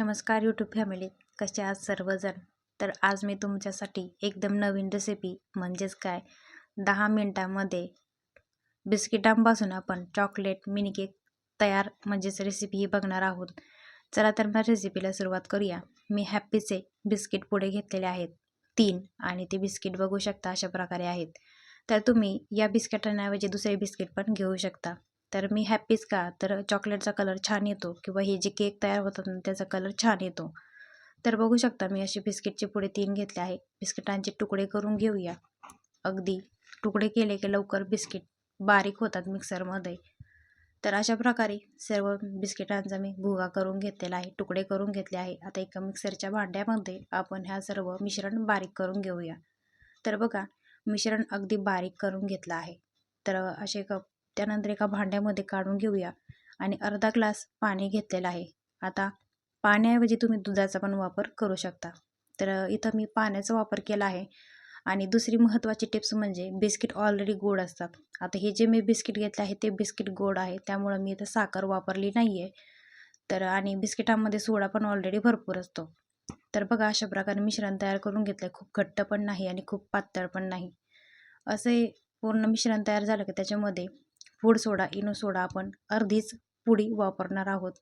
नमस्कार YouTube family कसे आहात सर्वजण? तर आज मी तुमच्यासाठी एकदम नवीन रेसिपी म्हणजेच काय? दहा मिनटामध्ये बिस्किटांपासून आपण चॉकलेट मिनी केक तयार म्हणजेच रेसिपी ही बघणार आहोत. चला तर मग रेसिपीला सुरुवात करूया. मी हॅप्पीचे बिस्किट पुढे घेतलेले आहेत. तीन आणि ते बिस्किट बघू शकता अशा प्रकारे आहेत. तर तुम्ही या बिस्किटांऐवजी दुसरे बिस्किट पण घेऊ शकता. तर मी हॅप्पीच का? तर चॉकलेटचा कलर छान येतो. किंवा हे जे केक तयार होतात ना त्याचा कलर छान येतो. तर बघू शकता मी असे बिस्किटचे पुढे तीन घेतले आहे बिस्किटांचे तुकडे करून घेऊया. अगदी तुकडे केले की लवकर बिस्किट बारीक होतात मिक्सरमध्ये तर अशा प्रकारे सर्व बिस्किटांचा मी भुगा करून घेतलेला आहे. तुकडे करून घेतले आहे. आता एका मिक्सरच्या भांड्यामध्ये आपण ह्या सर्व मिश्रण बारीक करून घेऊया. तर बघा मिश्रण अगदी बारीक करून घेतलं आहे. तर असे कप त्यानंतर एका भांड्यामध्ये काढून घेऊया आणि अर्धा ग्लास पाणी घेतलेलं आहे. आता पाण्याऐवजी तुम्ही दुधाचा पण वापर करू शकता. तर इथं मी पाण्याचा वापर केला आहे. आणि दुसरी महत्त्वाची टिप्स म्हणजे बिस्किट ऑलरेडी गोड असतात. आता हे जे मी बिस्किट घेतले आहे ते बिस्किट गोड आहे. त्यामुळं मी इथं साखर वापरली नाही आहे तर आणि बिस्किटांमध्ये सोडा पण ऑलरेडी भरपूर असतो. तर बघा अशा प्रकारे मिश्रण तयार करून घेतलं आहे खूप घट्ट पण नाही आणि खूप पातळ पण नाही. असे पूर्ण मिश्रण तयार झालं की त्याच्यामध्ये फूड सोडा इनो सोडा आपण अर्धीच पुडी वापरणार आहोत.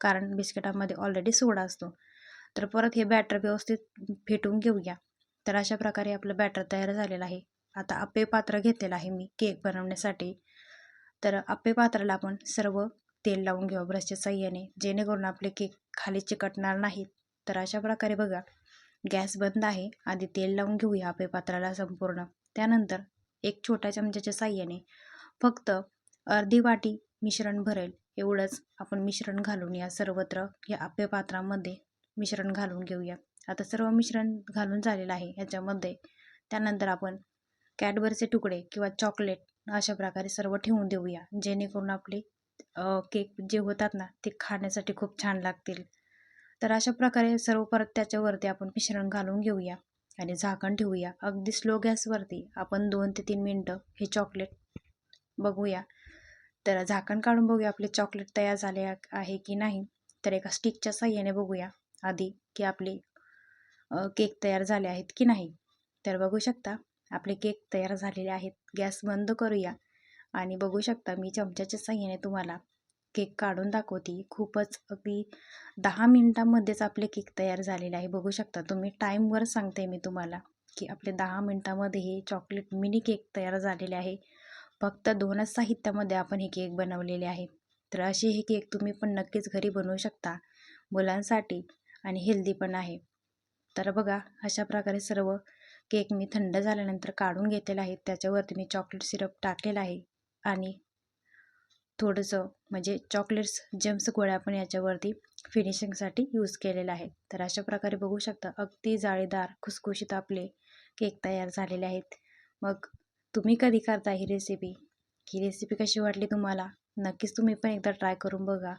कारण बिस्किटामध्ये ऑलरेडी सोडा असतो. तर परत हे बॅटर व्यवस्थित फेटून घेऊया. तर अशा प्रकारे आपलं बॅटर तयार झालेलं आहे. आता आप्पे पात्र घेतलेलं आहे मी केक बनवण्यासाठी. तर आप्पे पात्राला आपण सर्व तेल लावून घेऊ ब्रशच्या साह्याने. जेणेकरून आपले केक खाली चिकटणार नाहीत. तर अशा प्रकारे बघा गॅस बंद आहे. आधी तेल लावून घेऊया आप्पे पात्राला संपूर्ण. त्यानंतर एक छोट्या चमच्याच्या साह्याने फक्त अर्धी वाटी मिश्रण भरेल. एवढंच आपण मिश्रण घालून या सर्वत्र या आप्पे पात्रामध्ये मिश्रण घालून घेऊया. आता सर्व मिश्रण घालून झालेलं आहे याच्यामध्ये. त्यानंतर आपण कॅडबरचे तुकडे किंवा चॉकलेट अशा प्रकारे सर्व ठेवून देऊया. जेणेकरून आपले केक जे होतात ना ते खाण्यासाठी खूप छान लागतील. तर अशा प्रकारे सर्व परत त्याच्यावरती आपण मिश्रण घालून घेऊया आणि झाकण ठेवूया. अगदी स्लो गॅसवरती आपण दोन ते तीन मिनटं हे चॉकलेट बघूया. तर झाकण काढून बघूया आपले चॉकलेट तयार झाले आहे की नाही. तर एका स्टिकच्या साह्याने बघूया आधी की आपले केक तयार झाले आहेत की नाही. तर बघू शकता आपले केक तयार झालेले आहेत. गॅस बंद करूया आणि बघू शकता मी चमच्याच्या साह्याने तुम्हाला केक काढून दाखवते. खूपच अगदी दहा मिनटामध्येच आपले केक तयार झालेले आहे. बघू शकता तुम्ही टाईमवर सांगते मी तुम्हाला की आपले दहा मिनटामध्ये हे चॉकलेट मिनी केक तयार झालेले आहे. फक्त दोनच साहित्यामध्ये आपण हे केक बनवलेले आहे. तर अशी हे केक तुम्ही पण नक्कीच घरी बनवू शकता. मुलांसाठी आणि हेल्दी पण आहे. तर बघा अशा प्रकारे सर्व केक मी थंड झाल्यानंतर काढून घेतलेला आहे त्याच्यावरती मी चॉकलेट सिरप टाकलेला आहे. आणि थोडंसं म्हणजे चॉकलेट्स जेम्स गोळ्या पण याच्यावरती फिनिशिंगसाठी यूज केलेला आहे. तर अशा प्रकारे बघू शकता अगदी जाळीदार खुसखुशीत आपले केक तयार झालेले आहेत. मग तुम्ही कधी करता ही रेसिपी ही रेसिपी कशी वाटली तुम्हाला? नक्कीच तुम्ही पण एकदा ट्राय करून बघा.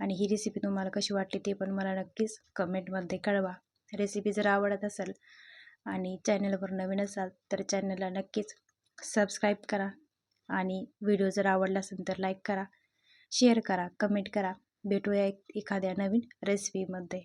आणि ही रेसिपी तुम्हाला कशी वाटली ते पण मला नक्कीच कमेंटमध्ये कळवा. रेसिपी जर आवडत असेल आणि चॅनलवर नवीन असाल तर चॅनलला नक्कीच सबस्क्राईब करा. आणि व्हिडिओ जर आवडला असेल तर लाईक करा शेअर करा कमेंट करा. भेटूया एक एखाद्या नवीन रेसिपीमध्ये